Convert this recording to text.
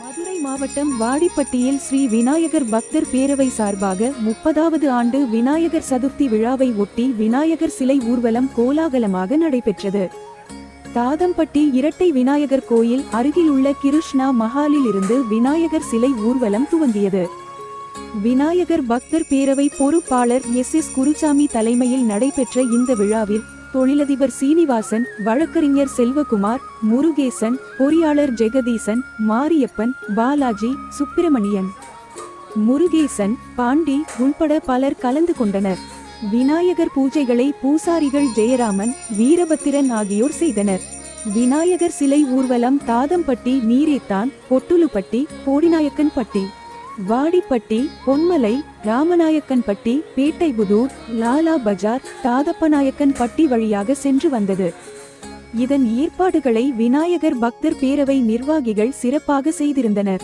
மதுரை மாவட்டம் வாடிப்பட்டியில் ஸ்ரீ விநாயகர் பக்தர் பேரவை சார்பாக முப்பதாவது ஆண்டு விநாயகர் சதுர்த்தி விழாவை ஒட்டி விநாயகர் சிலை ஊர்வலம் கோலாகலமாக நடைபெற்றது. தாதம்பட்டி இரட்டை விநாயகர் கோயில் அருகிலுள்ள கிருஷ்ணா மஹாலில் இருந்து விநாயகர் சிலை ஊர்வலம் துவங்கியது. விநாயகர் பக்தர் பேரவை பொறுப்பாளர் எஸ் எஸ் குருசாமி தலைமையில் நடைபெற்ற இந்த விழாவில் தொழிலதிபர் சீனிவாசன் வழக்கறிஞர் செல்வகுமார் முருகேசன் பொறியாளர் ஜெகதீசன் மாரியப்பன் பாலாஜி சுப்பிரமணியன். முருகேசன் பாண்டி உள்பட பலர் கலந்து கொண்டனர். விநாயகர் பூஜைகளை பூசாரிகள் ஜெயராமன் வீரபத்திரன் ஆகியோர் செய்தனர். விநாயகர் சிலை ஊர்வலம் தாதம்பட்டி நீரேத்தான் பொட்டுலுப்பட்டி போடிநாயக்கன்பட்டி வாடிப்பட்டி பொன்மலை ராமநாயக்கன்பட்டி பேட்டைபுதூர் லாலா பஜார் தாதப்பநாயக்கன்பட்டி வழியாக சென்று வந்தது. இதன் ஏற்பாடுகளை விநாயகர் பக்தர் பேரவை நிர்வாகிகள் சிறப்பாக செய்திருந்தனர்.